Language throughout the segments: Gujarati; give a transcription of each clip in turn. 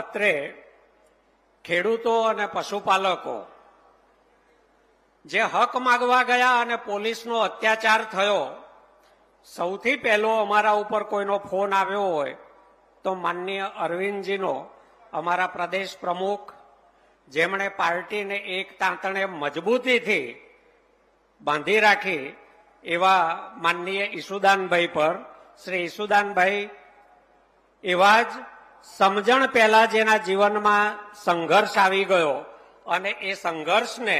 અત્રે ખેડૂતો અને પશુપાલકો જે હક માગવા ગયા અને પોલીસનો અત્યાચાર થયો, સૌથી પહેલો અમારા ઉપર કોઈનો ફોન આવ્યો હોય તો માનનીય અરવિંદજીનો, અમારા પ્રદેશ પ્રમુખ, જેમણે પાર્ટીને એક તાંતણે મજબૂતીથી બાંધી રાખી એવા માનનીય ઈસુદાનભાઈ પર, શ્રી ઈસુદાનભાઈ એવા જ સમજણ પહેલા જેના જીવનમાં સંઘર્ષ આવી ગયો અને એ સંઘર્ષને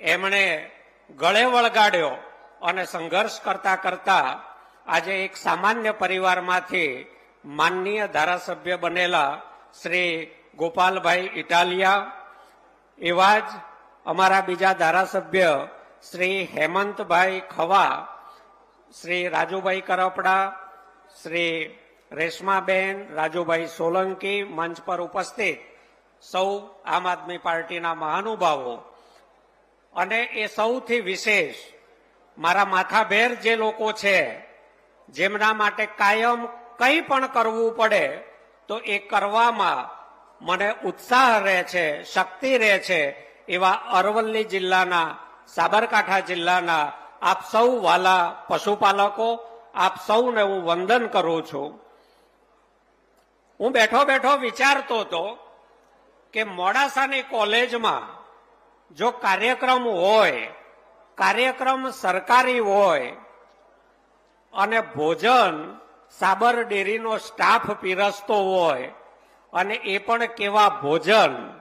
એમણે ગળે વળગાડ્યો અને સંઘર્ષ કરતા કરતા આજે એક સામાન્ય પરિવારમાંથી માનનીય ધારાસભ્ય બનેલા શ્રી ગોપાલભાઈ ઇટાલિયા, એવા જ અમારા બીજા ધારાસભ્ય શ્રી હેમંતભાઈ ખવા, શ્રી રાજુભાઈ કરપડા, શ્રી રેશમાબેન, રાજુભાઈ સોલંકી મંચ પર ઉપસ્થિત સૌ આમ આદમી પાર્ટીના મહાનુભાવો. અને એ સૌથી વિશેષ મારા માથાભેર જે લોકો છે, જેમના માટે કાયમ કંઈ પણ કરવું પડે, તો એ કરવામાં મને ઉત્સાહ રહે છે, શક્તિ રહે છે એવા અરવલ્લી જિલ્લાના, સાબરકાંઠા જિલ્લાના આપ સૌ વાલા પશુપાલકો, આપ સૌને હું વંદન કરું છું. હું બેઠો બેઠો વિચારતો હતો કે મોડાસાની કોલેજમાં જો કાર્યક્રમ હોય, કાર્યક્રમ સરકારી હોય અને ભોજન સાબર ડેરીનો સ્ટાફ પીરસતો હોય અને એ પણ કેવા ભોજન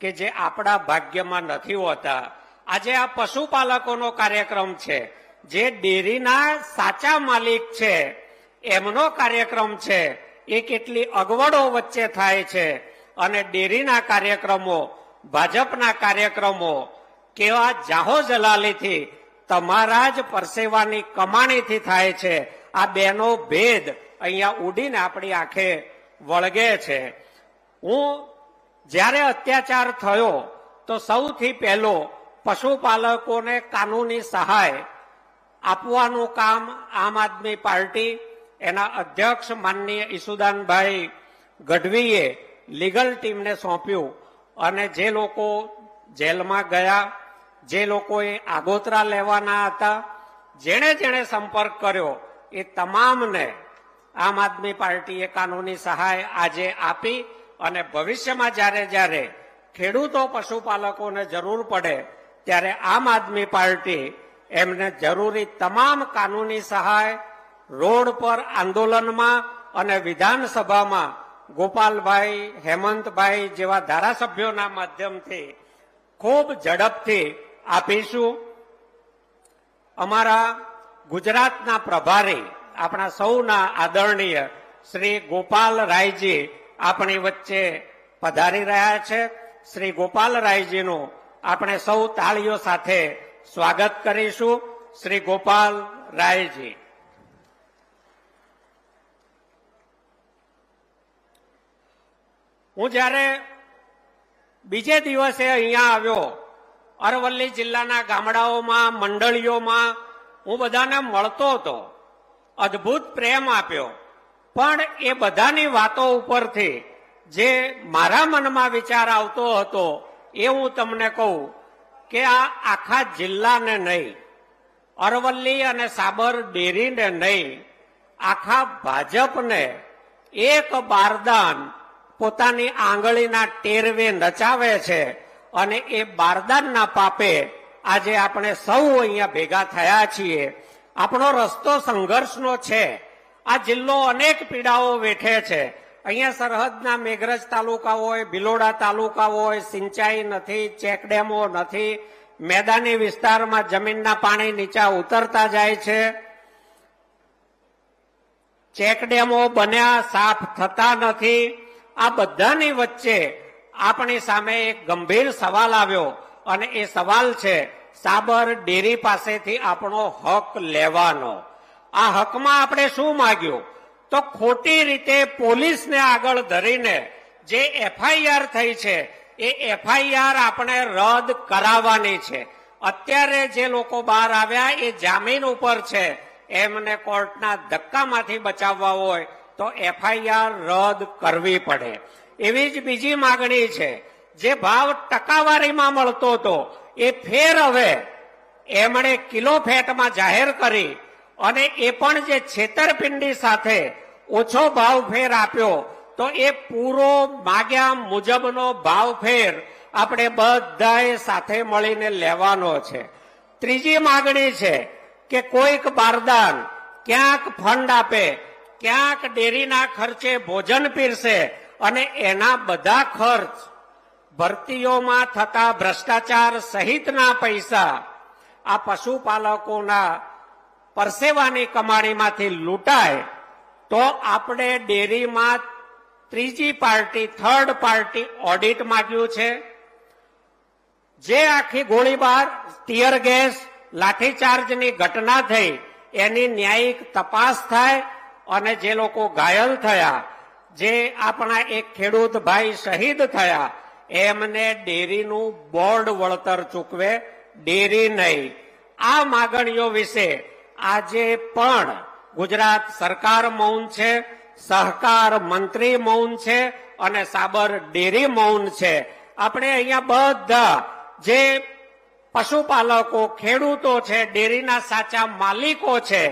કે જે આપણા ભાગ્યમાં નથી હોતા. આજે આ પશુપાલકોનો કાર્યક્રમ છે. જે ડેરીના સાચા માલિક છે, એમનો કાર્યક્રમ છે. એ કેટલી અગવડો વચ્ચે થાય છે અને ડેરીના કાર્યક્રમો, ભાજપના કાર્યક્રમો કેવા જાહો જલાલીથી તમારા જ પરસેવાની કમાણીથી થાય છે. આ બેનો ભેદ અહીંયા ઉડીને આપણી આંખે વળગે છે. હું જ્યારે અત્યાચાર થયો તો સૌથી પહેલો પશુપાલકોને કાનૂની સહાય આપવાનું કામ આમ આદમી પાર્ટી એના અધ્યક્ષ માનનીય ઈસુદાનભાઈ ગઢવીએ લીગલ ટીમને સોંપ્યું અને જે લોકો જેલમાં ગયા, જે લોકોએ આગોતરા લેવાના હતા, જેણે જેણે સંપર્ક કર્યો, એ તમામને આમ આદમી પાર્ટીએ કાનૂની સહાય આજે આપી અને ભવિષ્યમાં જ્યારે જ્યારે ખેડૂતો પશુપાલકોને જરૂર પડે ત્યારે આમ આદમી પાર્ટી એમને જરૂરી તમામ કાનૂની સહાય રોડ પર આંદોલનમાં અને વિધાનસભામાં ગોપાલભાઈ, હેમંતભાઈ જેવા ધારાસભ્યોના માધ્યમથી ખૂબ ઝડપથી આપીશું. અમારા ગુજરાતના પ્રભારી, આપણા સૌના આદરણીય શ્રી ગોપાલ રાયજી આપણી વચ્ચે પધારી રહ્યા છે. શ્રી ગોપાલ રાયજીનું આપણે સૌ તાળીઓ સાથે સ્વાગત કરીશું. શ્રી ગોપાલ રાયજી. હું જ્યારે બીજે દિવસે અહીંયા આવ્યો, અરવલ્લી જિલ્લાના ગામડાઓમાં, મંડળીઓમાં, હું બધાને મળતો હતો. અદ્ભુત પ્રેમ આપ્યો. પણ એ બધાની વાતો ઉપરથી જે મારા મનમાં વિચાર આવતો હતો, એ હું તમને કહું કે આ આખા જિલ્લાને નહીં, અરવલ્લી અને સાબર ડેરીને નહીં, આખા ભાજપને એક બારદાન પોતાની આંગળીના ટેરવે નચાવે છે અને એ બારદાનના પાપે આજે આપણે સૌ અહીંયા ભેગા થયા છીએ. આપણો રસ્તો સંઘર્ષનો છે. આ જિલ્લો અનેક પીડાઓ વેઠે છે. અહીંયા સરહદના મેઘરજ તાલુકા હોય, ભિલોડા તાલુકા હોય, સિંચાઈ નથી ચેકડેમો નથી, મેદાની વિસ્તારમાં જમીનના પાણી નીચા ઉતરતા જાય છે. ચેકડેમો બન્યા, સાફ થતા નથી. આ બધાની વચ્ચે આપણી સામે એક ગંભીર સવાલ આવ્યો અને એ સવાલ છે, સાબર ડેરી પાસેથી આપણો હક લેવાનો. આ હકમાં આપણે શું માગ્યું? તો ખોટી રીતે પોલીસને આગળ ધરીને જે એફઆઈઆર થઈ છે, એ એફઆઈઆર આપણે રદ કરાવવાની છે. અત્યારે જે લોકો બહાર આવ્યા એ જામીન ઉપર છે. એમને કોર્ટના ધક્કામાંથી બચાવવા હોય તો એફઆઈઆર રદ કરવી પડે. એવી જ બીજી માગણી છે. જે ભાવ ટકાવારીમાં મળતો હતો, એ ફેર હવે એમણે કિલો ફેટમાં જાહેર કરી અને એ પણ જે છેતરપિંડી સાથે ઓછો ભાવ ફેર આપ્યો, તો એ પૂરો માગ્યા મુજબનો ભાવ ફેર આપણે બધાએ સાથે મળીને લેવાનો છે. ત્રીજી માગણી છે કે કોઈક બારદાન ક્યાંક ફંડ આપે ક્યાંક ડેરીના ખર્ચે ભોજન પીરશે અને એના બધા ખર્ચ ભરતીઓમાં થતા ભ્રષ્ટાચાર સહિતના પૈસા આ પશુપાલકોના પરસેવાની કમાણીમાંથી લૂંટાય તો આપણે ડેરીમાં ત્રીજી પાર્ટી, થર્ડ પાર્ટી ઓડિટ માંગ્યું છે. જે આખી ગોળીબાર, ટીયર ગેસ, લાઠીચાર્જની ઘટના થઈ, એની ન્યાયિક તપાસ થાય અને જે લોકો ઘાયલ થયા, જે આપણા એક ખેડૂત ભાઈ શહીદ થયા, એમને ડેરીનું બોર્ડ વળતર ચૂકવે, ડેરી નહીં. આ માગણીઓ વિશે આજે પણ ગુજરાત સરકાર મૌન છે, સહકાર મંત્રી મૌન છે અને સાબર ડેરી મૌન છે. આપણે અહીંયા બધા જે પશુપાલકો, ખેડૂતો છે, ડેરીના સાચા માલિકો છે,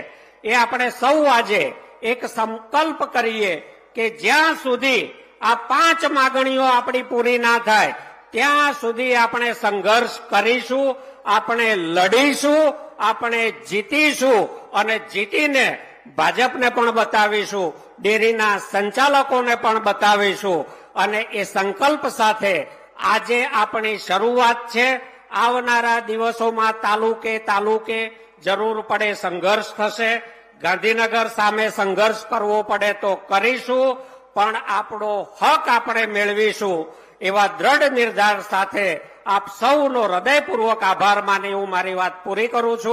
એ આપણે સૌ આજે એક સંકલ્પ કરીએ કે જ્યાં સુધી આ પાંચ માગણીઓ આપણી પૂરી ના થાય, ત્યાં સુધી આપણે સંઘર્ષ કરીશું, આપણે લડીશું, આપણે જીતીશું અને જીતીને ભાજપને પણ બતાવીશું, ડેરીના સંચાલકોને પણ બતાવીશું. અને એ સંકલ્પ સાથે આજે આપણી શરૂઆત છે. આવનારા દિવસોમાં તાલુકે તાલુકે જરૂર પડે સંઘર્ષ થશે. ગાંધીનગર સામે સંઘર્ષ કરવો પડે તો કરીશું, પણ આપણો હક આપણે મેળવીશું, એવા દ્રઢ નિર્ધાર સાથે આપ સૌનો હૃદયપૂર્વક આભાર માની હું મારી વાત પૂરી કરું છું.